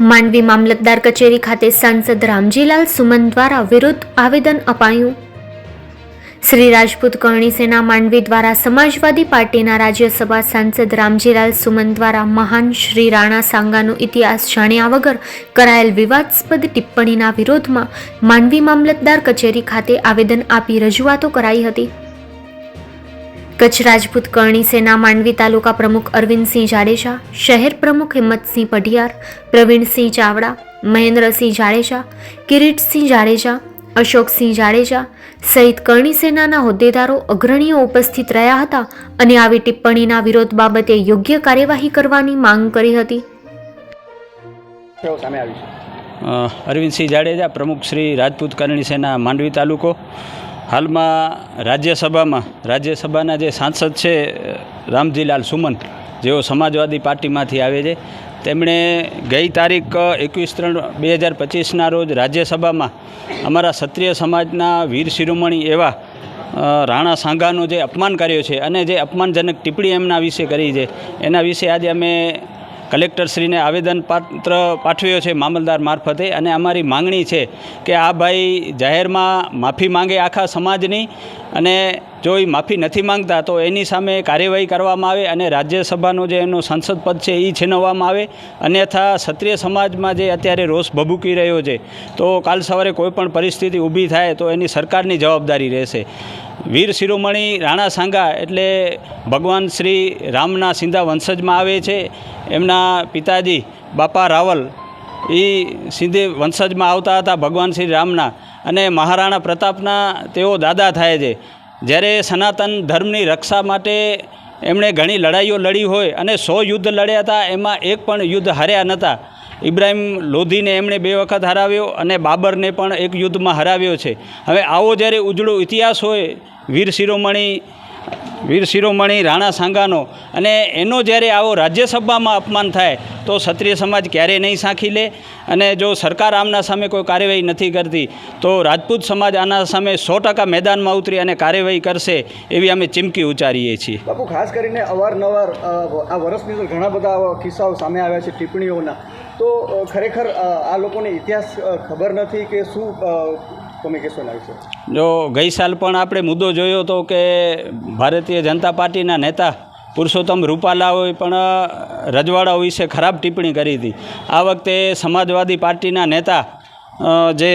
માંડવી મામલતદાર કચેરી ખાતે સાંસદ રામજીલાલ સુમન દ્વારા વિરુદ્ધ આવેદન અપાયું. શ્રી રાજપૂત કરણી સેના માંડવી દ્વારા સમાજવાદી પાર્ટીના રાજ્યસભા સાંસદ રામજીલાલ સુમન દ્વારા મહાન શ્રી રાણા સાંગાનો ઇતિહાસ જાણ્યા વગર કરાયેલ વિવાદાસ્પદ ટિપ્પણીના વિરોધમાં માંડવી મામલતદાર કચેરી ખાતે આવેદન આપી રજૂઆતો કરાઈ હતી. કચ્છ રાજપૂત કરણી સેના માંડવી તાલુકા પ્રમુખ અરવિંદસિંહ જાડેજા શહેર પ્રમુખ હિંમતસિંહ પઢિયાર પ્રવીણસિંહ ચાવડા મહેન્દ્રસિંહ જાડેજા કિરીટસિંહ જાડેજા અશોકસિંહ જાડેજા સહિત કરણી સેનાના હોદ્દેદારો અગ્રણીઓ ઉપસ્થિત રહ્યા હતા અને આવી ટિપ્પણીના વિરોધ બાબતે યોગ્ય કાર્યવાહી કરવાની માંગ કરી હતી. કેવો સામે આવી છે? અ, અરવિંદસિંહ જાડેજા પ્રમુખ શ્રી રાજપૂત કરણી સેના માંડવી તાલુકો. હાલમાં રાજ્યસભામાં, રાજ્યસભાના જે સાંસદ છે રામજીલાલ સુમન, જેઓ સમાજવાદી પાર્ટીમાંથી આવે છે, તેમણે ગઈ તારીખ એકવીસ ત્રણ બે હજાર પચીસના રોજ રાજ્યસભામાં અમારા ક્ષત્રિય સમાજના વીર શિરોમણી એવા રાણા સાંઘાનું જે અપમાન કર્યો છે અને જે અપમાનજનક ટિપ્પણી એમના વિશે કરી છે, એના વિશે આજે અમે કલેક્ટરશ્રીને આવેદનપત્ર પાઠવ્યો છે મામલદાર મારફતે અને અમારી માંગણી છે કે આ ભાઈ જાહેરમાં માફી માંગે આખા સમાજની અને જો એ માફી નથી માંગતા તો એની સામે કાર્યવાહી કરવામાં આવે અને રાજ્યસભાનો જે એનો સંસદ પદ છે એ છીનવવામાં આવે. અન્યથા ક્ષત્રિય સમાજમાં જે અત્યારે રોષ ભભૂકી રહ્યો છે તો કાલ સવારે કોઈપણ પરિસ્થિતિ ઊભી થાય તો એની સરકારની જવાબદારી રહેશે. વીર શિરોમણી રાણા સાંગા એટલે ભગવાન શ્રી રામના સિંધા વંશજમાં આવે છે. એમના પિતાજી બાપા રાવલ એ સિંધે વંશજમાં આવતા હતા ભગવાન શ્રી રામના અને મહારાણા પ્રતાપના તેઓ દાદા થાય છે. જ્યારે સનાતન ધર્મની રક્ષા માટે એમણે ઘણી લડાઈઓ લડી હોય અને સો યુદ્ધ લડ્યા હતા, એમાં એક પણ યુદ્ધ હાર્યા નહોતા. ઇબ્રાહિમ લોધીને એમણે બે વખત હરાવ્યો અને બાબરને પણ એક યુદ્ધમાં હરાવ્યો છે. હવે આવો જ્યારે ઉજળો ઇતિહાસ હોય, વીર શિરોમણી વીર શિરોમણી રાણા સાંગાનો અને એનો જ્યારે આવો રાજ્યસભામાં અપમાન થાય, તો ક્ષત્રિય સમાજ ક્યારેય નહીં સાંખી લે અને જો સરકાર આમના સામે કોઈ કાર્યવાહી નથી કરતી, તો રાજપૂત સમાજ આના સામે સો ટકા મેદાનમાં ઉતરી અને કાર્યવાહી કરશે એવી અમે ચીમકી ઉચ્ચારીએ છીએ. બાપુ, ખાસ કરીને અવારનવાર આ વર્ષની અંદર ઘણા બધા કિસ્સાઓ સામે આવ્યા છે, ટિપ્પણીઓના. તો ખરેખર આ લોકોને ઇતિહાસ ખબર નથી કે શું તમે કહેશો એના જો ગઈ સાલ પણ આપણે મુદ્દો જોયો હતો કે ભારતીય જનતા પાર્ટીના નેતા પુરુષોત્તમ રૂપાલાઓએ પણ રજવાડાઓ વિશે ખરાબ ટિપ્પણી કરી હતી. આ વખતે સમાજવાદી પાર્ટીના નેતા જે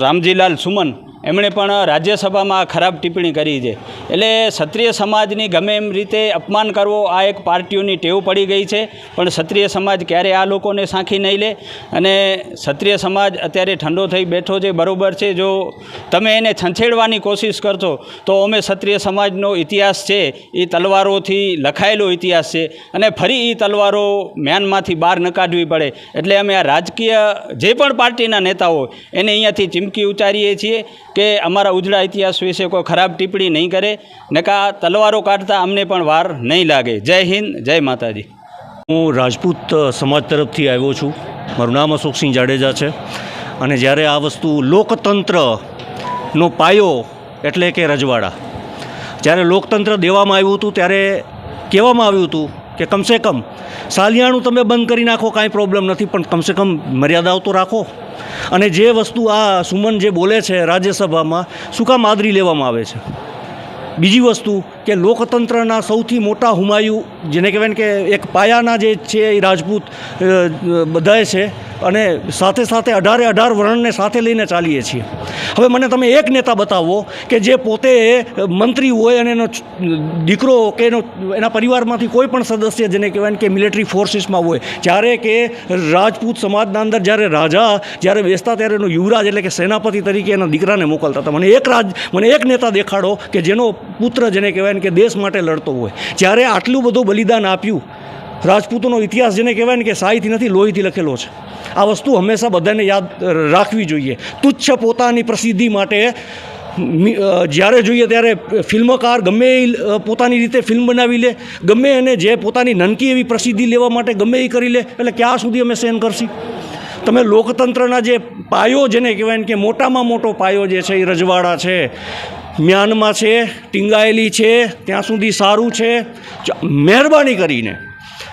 રામજીલાલ સુમન એમણે પણ રાજ્યસભામાં ખરાબ ટિપ્પણી કરી છે. એટલે ક્ષત્રિય સમાજની ગમે એમ રીતે અપમાન કરવો આ એક પાર્ટીઓની ટેવ પડી ગઈ છે, પણ ક્ષત્રિય સમાજ ક્યારે આ લોકોને સાંખી નહીં લે? અને ક્ષત્રિય સમાજ અત્યારે ઠંડો થઈ બેઠો છે, બરાબર છે. જો તમે એને છંછેડવાની કોશિશ કરશો, તો અમે ક્ષત્રિય સમાજનો ઇતિહાસ છે, એ તલવારોથી લખાયેલો ઇતિહાસ છે. અને ફરી એ તલવારો મ્યાનમાંથી બહાર ન કાઢવી પડે. એટલે અમે આ રાજકીય જે પણ પાર્ટીના નેતાઓ એને અહીંયાથી ચીમકી ઉચ્ચારીએ છીએ. કે અમારા ઉજળા ઇતિહાસ વિશે કોઈ ખરાબ ટિપ્પણી નહીં કરે, નકા તલવારો કાઢતા અમને પણ વાર નહીં લાગે. જય હિન્દ, જય માતાજી. હું રાજપૂત સમાજ તરફથી આવ્યો છું. મારું નામ અશોકસિંહ જાડેજા છે. અને જ્યારે આ વસ્તુ લોકતંત્રનો પાયો એટલે કે રજવાડા. જ્યારે લોકતંત્ર દેવામાં આવ્યું હતું ત્યારે કહેવામાં આવ્યું હતું કે કમસે કમ સાલિયાણું તમે બંધ કરી નાખો, કાંઈ પ્રોબ્લેમ નથી, પણ કમસે કમ મર્યાદાઓ તો રાખો. અને જે વસ્તુ આ સુમન જે બોલે છે રાજ્યસભામાં, શું કામ આદરી લેવામાં આવે છે? બીજી વસ્તુ કે લોકતંત્રના સૌથી મોટા હુમાયુ, જેને કહેવાય કે એક પાયાના જે છે એ રાજપૂત બધાએ છે અને સાથે સાથે અઢારે અઢાર વર્ણને સાથે લઈને ચાલીએ છીએ. હવે મને તમે એક નેતા બતાવો કે જે પોતે મંત્રી હોય અને એનો દીકરો કે એનો, એના પરિવારમાંથી કોઈ પણ સદસ્ય જેને કહેવાય કે મિલિટરી ફોર્સીસમાં હોય, જ્યારે કે રાજપૂત સમાજના અંદર જ્યારે રાજા, જ્યારે બેસતા ત્યારે એનો યુવરાજ એટલે કે સેનાપતિ તરીકે એના દીકરાને મોકલતા હતા. મને એક રાજ, મને એક નેતા દેખાડો કે જેનો પુત્ર જેને કહેવાય કે દેશ માટે લડતો હોય. જ્યારે આટલું બધું બલિદાન આપ્યું રાજપૂતોનો ઇતિહાસ જેને કહેવાય ને કે સાહીથી નથી, લોહીથી લખેલો છે. આ વસ્તુ હંમેશા બધાને યાદ રાખવી જોઈએ. તુચ્છ પોતાની પ્રસિદ્ધિ માટે જ્યારે જોઈએ ત્યારે ફિલ્મકાર ગમે એ પોતાની રીતે ફિલ્મ બનાવી લે, ગમે એને જે પોતાની નનકી એવી પ્રસિદ્ધિ લેવા માટે ગમે એ કરી લે, એટલે ક્યાં સુધી અમે સહન કરશી? તમે લોકતંત્રના જે પાયો જેને કહેવાય કે મોટામાં મોટો પાયો જે છે એ રજવાડા છે, મ્યાનમાં છે, ટીંગાયેલી છે, ત્યાં સુધી સારું છે મહેરબાની કરીને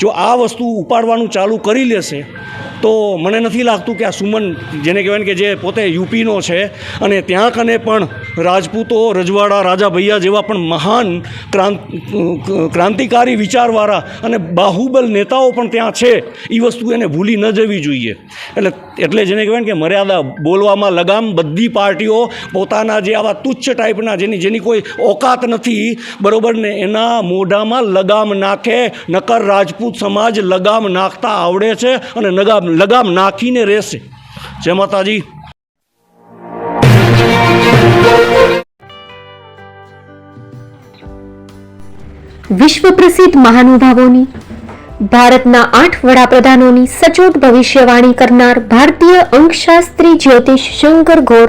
જો આ વસ્તુ ઉપાડવાનું ચાલુ કરી લેશે, તો મને નથી લાગતું કે આ સુમન, જેને કહેવાય કે જે પોતે યુપીનો છે, અને ત્યાં કને પણ રાજપૂતો, રજવાડા રાજા ભૈયા જેવા પણ મહાન ક્રાંત ક્રાંતિકારી વિચારવાળા અને બાહુબલ નેતાઓ પણ ત્યાં છે એ વસ્તુ એને ભૂલી ન જવી જોઈએ. એટલે એટલે જેને કહેવાય કે મર્યાદા બોલવામાં લગામ બધી પાર્ટીઓ પોતાના જે આવા તુચ્છ ટાઈપના જેની જેની કોઈ ઓકાત નથી, બરોબર ને, એના મોઢામાં લગામ નાખે, નકર રાજપૂત સમાજ લગામ નાખતા આવડે છે અને લગામ લગામ નાખીને રહેશે. જય માતાજી. વિશ્વ પ્રસિદ્ધ મહાનુભાવોની, ભારતના આઠ વડાપ્રધાનોની સચોટ ભવિષ્યવાણી કરનાર ભારતીય અંકશાસ્ત્રી જ્યોતિષ શંકર ઘોર